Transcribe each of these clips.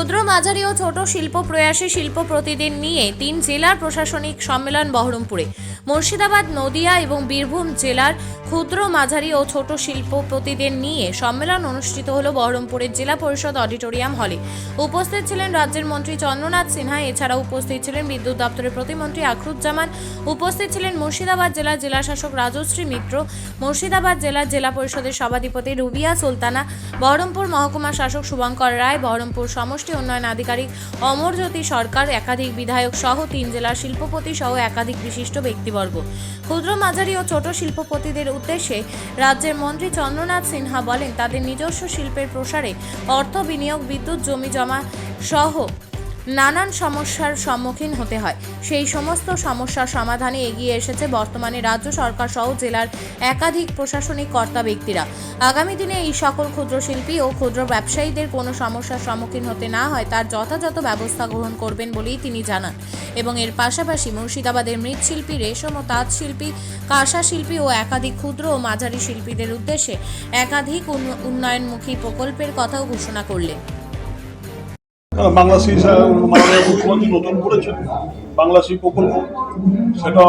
ক্ষুদ্র মাঝারি ও ছোট শিল্প প্রয়াসী শিল্প প্রতিদিন নিয়ে তিন জেলার প্রশাসনিক সম্মেলন বহরমপুরে। মুর্শিদাবাদ, নদিয়া এবং বীরভূম জেলার ক্ষুদ্র, মাঝারি ও ছোট শিল্প প্রতিদিন নিয়ে সম্মেলন অনুষ্ঠিত হলো বহরমপুরের জেলা পরিষদ অডিটোরিয়াম হলে। উপস্থিত ছিলেন রাজ্যের মন্ত্রী চন্দ্রনাথ সিনহা এছাড়া উপস্থিত ছিলেন বিদ্যুৎ দপ্তরের প্রতিমন্ত্রী আখরুজ্জামান, উপস্থিত ছিলেন মুর্শিদাবাদ জেলার জেলাশাসক রাজশ্রী মিত্র, মুর্শিদাবাদ জেলার জেলা পরিষদের সভাধিপতি রুবিয়া সুলতানা, বহরমপুর মহকুমা শাসক শুভঙ্কর রায়, বহরমপুর সমষ্টি উন্নয়ন আধিকারিক অমরজ্যোতি সরকার, একাধিক বিধায়ক সহ তিন জেলার শিল্পপতি সহ একাধিক বিশিষ্ট ব্যক্তিবর্গ। ক্ষুদ্র মাঝারি ও ছোট শিল্পপতিদের উদ্দেশ্যে রাজ্যের মন্ত্রী চন্দ্রনাথ সিনহা বলেন, তাদের নিজস্ব শিল্পের প্রসারে অর্থ বিনিয়োগ, বিদ্যুৎ, জমি জমা সহ নানান সমস্যার সম্মুখীন হতে হয়। সেই সমস্ত সমস্যার সমাধানে এগিয়ে এসেছে বর্তমানে রাজ্য সরকার সহ জেলার একাধিক প্রশাসনিক কর্তা ব্যক্তিরা। আগামী দিনে এই সকল ক্ষুদ্র শিল্পী ও ক্ষুদ্র ব্যবসায়ীদের কোনো সমস্যার সম্মুখীন হতে না হয়, তার যথাযথ ব্যবস্থা গ্রহণ করবেন বলেই তিনি জানান। এবং এর পাশাপাশি মুর্শিদাবাদের মৃৎশিল্পী, রেশম ও তাঁত শিল্পী কাঁসা শিল্পী ও একাধিক ক্ষুদ্র ও মাঝারি শিল্পীদের উদ্দেশ্যে একাধিক উন্ন- উন্নয়নমুখী প্রকল্পের কথাও ঘোষণা করলেন। বাংলাদেশি মাননীয় মুখ্যমন্ত্রী নতুন করেছেন। বাংলাদেশি প্রকল্প, সেটা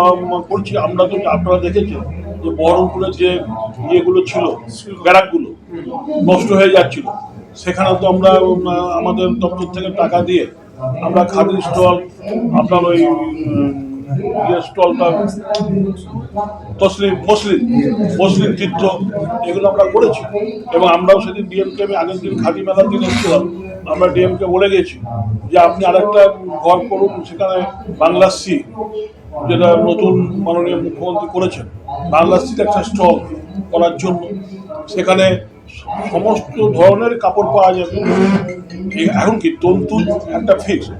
করছি। আমরা তো আপনারা দেখেছেন যে বহরমপুরের যে ইয়েগুলো ছিল, ব্যারাকগুলো, নষ্ট হয়ে যাচ্ছিল। সেখানে তো আমরা আমাদের দপ্তর থেকে টাকা দিয়ে আমরা খাদির স্টল আপনার ওই ইয়ে স্টলটা তসলিম মসলিন মসলিন চিত্র, এগুলো আমরা করেছি। এবং আমরাও সেদিন ডিএমকে আমি আগের দিন খাদি মেলার দিন এসেছিলাম। আমরা ডিএমকে বলে গেছি যে আপনি আরেকটা ঘর করুন, সেখানে বাংলাশ্রী যেটা নতুন মাননীয় মুখ্যমন্ত্রী করেছেন। বাংলাশ্রীতে একটা স্টল করার জন্য। সেখানে সমস্ত ধরনের কাপড় পাওয়া যাবে। এখন কি তন্তু একটা ফিক্সড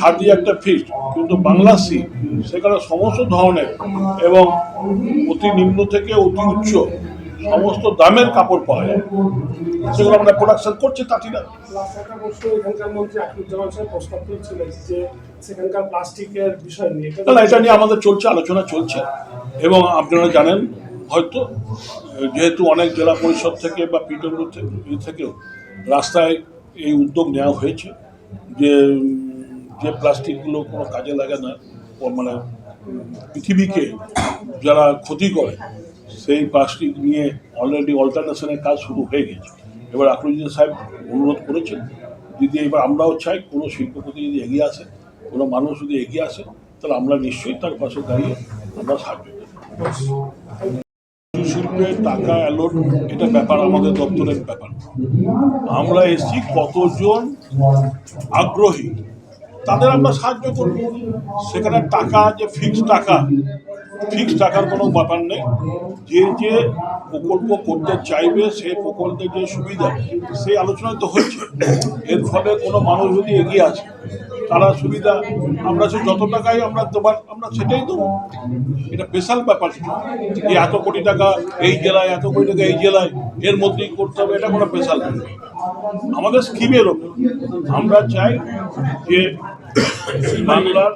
খাদি একটা ফিক্সড কিন্তু বাংলাশ্রী সেখানে সমস্ত ধরনের এবং অতি নিম্ন থেকে অতি উচ্চ সমস্ত দামের কাপড় পাওয়া যায়। সেগুলো আমরা প্রোডাকশন করছি তাঁতিরা। একটা প্রশ্ন এখানকার মন্ত্রী আকিবুজ্জামান সাহেব প্রস্তাব করেছিলেন যে সেখানকার প্লাস্টিকের বিষয় নিয়ে। না না এটা নিয়ে আমাদের চলছে আলোচনা চলছে। এবং আপনারা জানেন হয়তো যেহেতু অনেক জেলা পরিষদ থেকে বা পিডব্লিউ থেকেও রাস্তায় এই উদ্যোগ নেওয়া হয়েছে যে যে প্লাস্টিকগুলো কোনো কাজে লাগে না, ও মানে পৃথিবীকে যারা ক্ষতি করে, সেই প্লাস্টিক নিয়ে অলরেডি অল্টারনেশনের কাজ শুরু হয়ে গেছে এবার আকরুজ্জামান সাহেব অনুরোধ করেছেন, যদি এবার আমরাও চাই, কোনো শিল্পপতি যদি এগিয়ে আসে, কোনো মানুষ যদি এগিয়ে আসে, তাহলে আমরা নিশ্চয়ই তার পাশে দাঁড়িয়ে আমরা সাহায্য শিল্পের টাকা অ্যালোট এটা ব্যাপার আমাদের দপ্তরের ব্যাপার। আমরা এসছি কতজন আগ্রহী তাদের আমরা সাহায্য করব। সেখানে টাকা, যে ফিক্সড টাকা ফিক্সড টাকার কোনো ব্যাপার নেই। যে যে প্রকল্প করতে চাইবে, সেই প্রকল্পের যে সুবিধা, সেই আলোচনা তো হচ্ছে। এর ফলে কোনো মানুষ যদি এগিয়ে আসে, তারা সুবিধা, আমরা সে যত টাকাই আমরা দেবার, আমরা সেটাই দেবো। এটা স্পেশাল ব্যাপার যে এত কোটি টাকা এই জেলায়, এত কোটি টাকা এই জেলায়, এর মধ্যেই করতে হবে, এটা কোনো স্পেশাল আমাদের স্কিমের ওপর। আমরা চাই যে বাংলার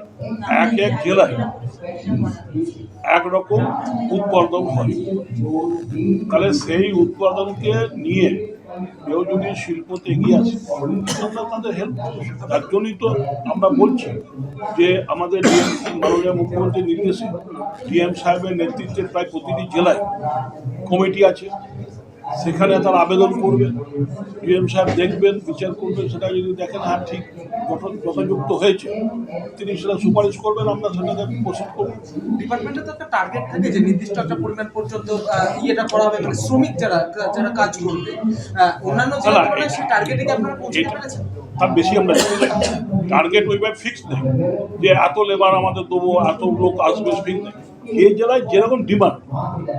এক এক জেলায় একরকম উৎপাদন হয়। তাহলে সেই উৎপাদনকে নিয়ে কেউ যদি শিল্পতে এগিয়ে আসে আমরা তাদের হেল্প তার জন্যই তো আমরা বলছি যে আমাদের মাননীয় মুখ্যমন্ত্রীর নির্দেশে ডিএম সাহেবের নেতৃত্বে প্রায় প্রতিটি জেলায় কমিটি আছে। সেখানে তার আবেদন করবে ডিএম সাহেব দেখবেন বিচার করবেন সেটা যদি দেখেন হ্যাঁ ঠিক গঠন যথাযুক্ত হয়েছে। তিনি সেটা সুপারিশ করবেন আমরা সেটাকে প্রস্তুত করব। ডিপার্টমেন্টে তো একটা টার্গেট থাকে যে নির্দিষ্ট একটা পরিমাণ পর্যন্ত ইয়েটা করা হবে মানে শ্রমিক যারা যারা কাজ করবে অন্যান্য জেলা সেই টার্গেটে কি আপনারা পৌঁছতে পেরেছেন তার বেশি আমরা টার্গেট ওইভাবে ফিক্স নেই। যে এত লেবার আমাদের দেবো এত লোক আসবে ফিক্স নেই। যে জেলায় যেরকম ডিমান্ড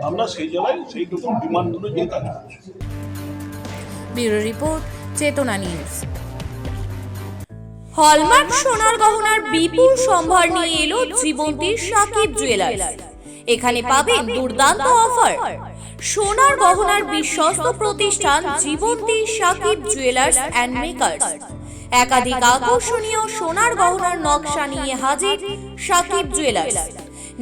আমরা সেই জেলায় সেই রকম ডিমান্ড অনুযায়ী কাজ করছি। Bureau report, Chetana news. Hallmark সোনার গহনার বিপুল সম্ভার নিয়ে এলো জীবন্তীর সাকিব জুয়েলার্স এখানে পাবেন দুর্দান্ত অফার সোনার গহনার বিশ্বস্ত প্রতিষ্ঠান Jibanti Sakib jewellers and makers একাধিক আকর্ষণীয় সোনার গহনার নকশা নিয়ে হাজির সাকিব জুয়েলার্স